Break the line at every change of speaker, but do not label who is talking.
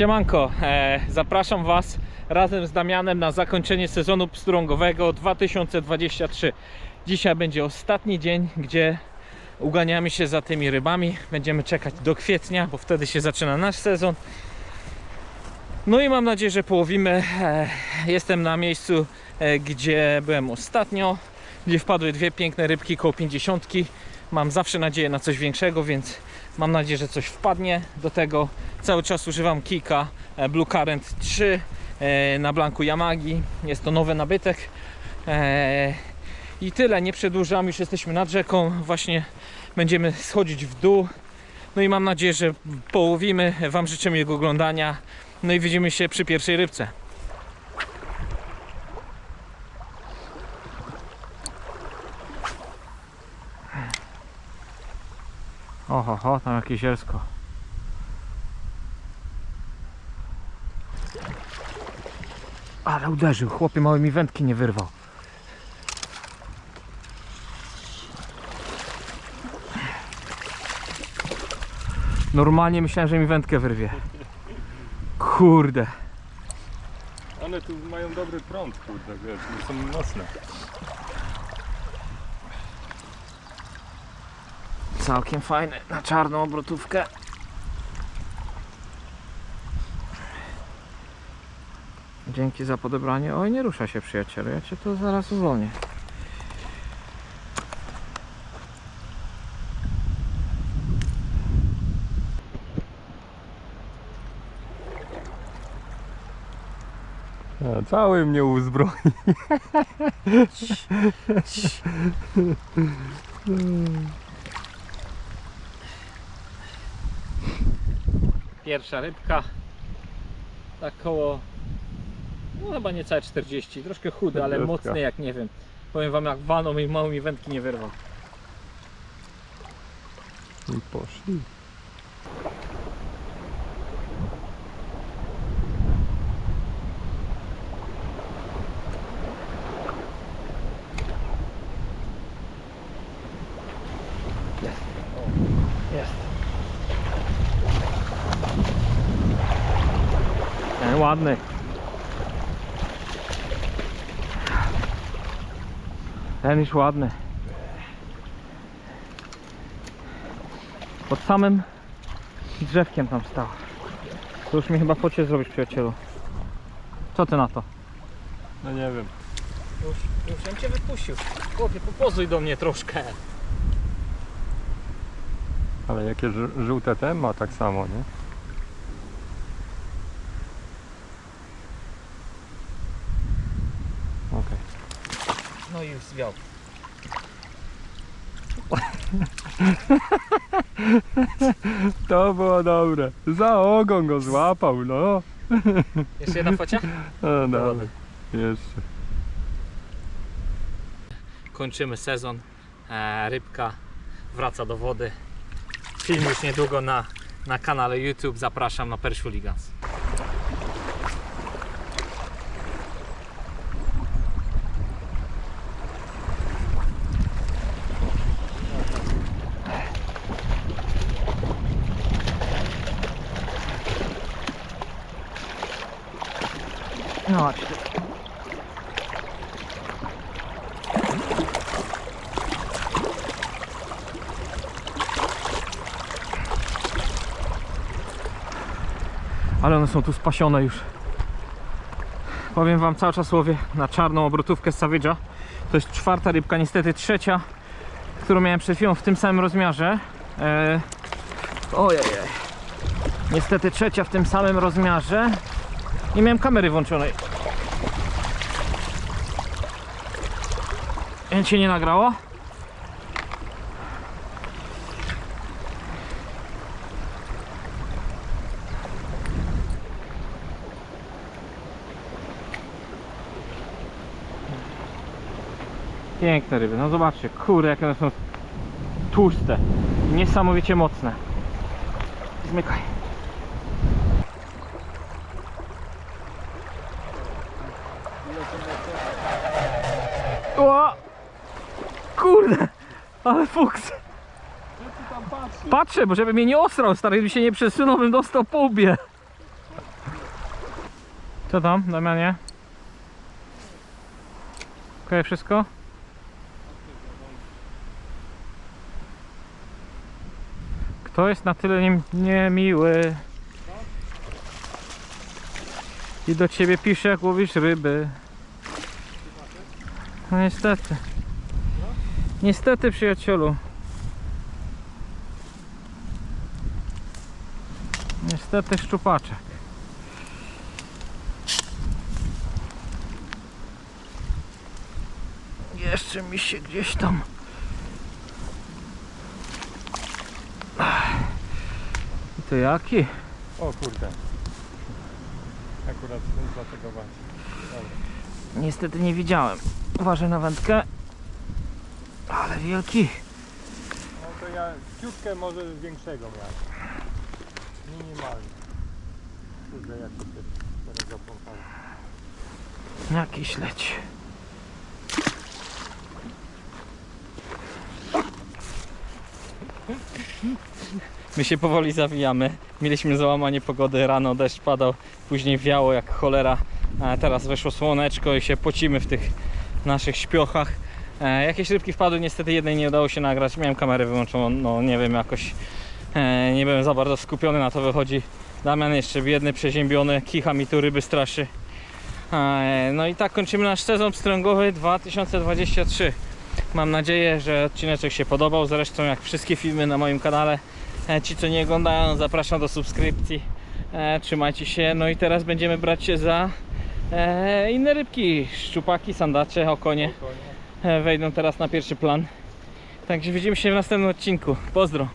Siemanko, e, zapraszam Was razem z Damianem na zakończenie sezonu pstrągowego 2023. Dzisiaj będzie ostatni dzień, gdzie uganiamy się za tymi rybami. Będziemy czekać do kwietnia, bo wtedy się zaczyna nasz sezon. No i mam nadzieję, że połowimy. E, jestem na miejscu, e, gdzie byłem ostatnio, gdzie wpadły dwie piękne rybki koło 50. Mam zawsze nadzieję na coś większego, więc mam nadzieję, że coś wpadnie do tego. Cały czas używam kika e, Blue Current 3 e, na blanku Yamagi. Jest to nowy nabytek. E, I tyle, nie przedłużam, już jesteśmy nad rzeką. Właśnie będziemy schodzić w dół. No i mam nadzieję, że połowimy. Wam życzę miłego oglądania. No i widzimy się przy pierwszej rybce. Oho, ho, tam jakieś zielsko. Ale uderzył, chłopie mały mi wędki nie wyrwał. Normalnie myślałem, że mi wędkę wyrwie. Kurde.
One tu mają dobry prąd, kurde, wiesz, są mocne.
Całkiem fajny, na czarną obrotówkę. Dzięki za podebranie. Oj, nie rusza się przyjacielu, ja cię to zaraz uwolnię.
A, cały mnie uzbroi.
Pierwsza rybka. Tak koło. No chyba niecałe 40. Troszkę chudy, ale
40.
mocny jak nie wiem. Powiem wam jak walną i mało mi wędki nie wyrwał.
I poszli.
Ładny. Ten już ładny. Pod samym drzewkiem tam stał. To już mi chyba focie zrobić przyjacielu. Co ty na to?
No nie wiem.
Już, już bym cię wypuścił. Chłopie, popozuj do mnie troszkę.
Ale jakie żółte te ma tak samo, nie? Okej.
No i zwiał.
To było dobre. Za ogon go złapał, no.
Jeszcze jedna focia?
No dobra. Jeszcze.
kończymy sezon. E, rybka wraca do wody. Film już niedługo na, na kanale YouTube. Zapraszam na Perszuligans. No. Ale one są tu spasione już. Powiem wam cały czas łowię na czarną obrotówkę z Savage'a. To jest czwarta rybka, niestety trzecia, którą miałem przed chwilą w tym samym rozmiarze. Eee... Ojej. Niestety trzecia w tym samym rozmiarze. Nie miałem kamery włączonej. Więc się nie nagrało. Piękne ryby, no zobaczcie, kurde jakie one są tłuste, niesamowicie mocne. Zmykaj. O! Kurde, ale fuks. Patrzę, bo żeby mnie nie ostrał, stary, gdyby się nie przesunął, bym dostał po łbie. Co tam, Damianie? Okej, wszystko? Kto jest na tyle nie- niemiły? I do ciebie pisze, jak łowisz ryby. No niestety. Niestety, przyjacielu. Niestety szczupaczek. Jeszcze mi się gdzieś tam. I to jaki?
O kurde. Akurat dlatego właśnie. Dobra.
Niestety nie widziałem. Uważaj na wędkę. Ale wielki.
No to ja ciutkę może większego miałem. Minimalnie. Kurde, jak to się teraz zapąkało.
Jaki śledź. My się powoli zawijamy. Mieliśmy załamanie pogody, rano deszcz padał, później wiało jak cholera. A teraz weszło słoneczko i się pocimy w tych naszych śpiochach. E, jakieś rybki wpadły, niestety jednej nie udało się nagrać. Miałem kamerę wyłączoną, no nie wiem, jakoś e, nie byłem za bardzo skupiony na to wychodzi. Damian jeszcze biedny, przeziębiony, kicha mi tu ryby straszy. E, No i tak kończymy nasz sezon pstrągowy 2023. Mam nadzieję, że odcineczek się podobał. Zresztą jak wszystkie filmy na moim kanale. E, Ci co nie oglądają zapraszam do subskrypcji. E, Trzymajcie się. No i teraz będziemy brać się za e, inne rybki. Szczupaki, sandacze, okonie wejdą teraz na pierwszy plan. Także widzimy się w następnym odcinku. Pozdro.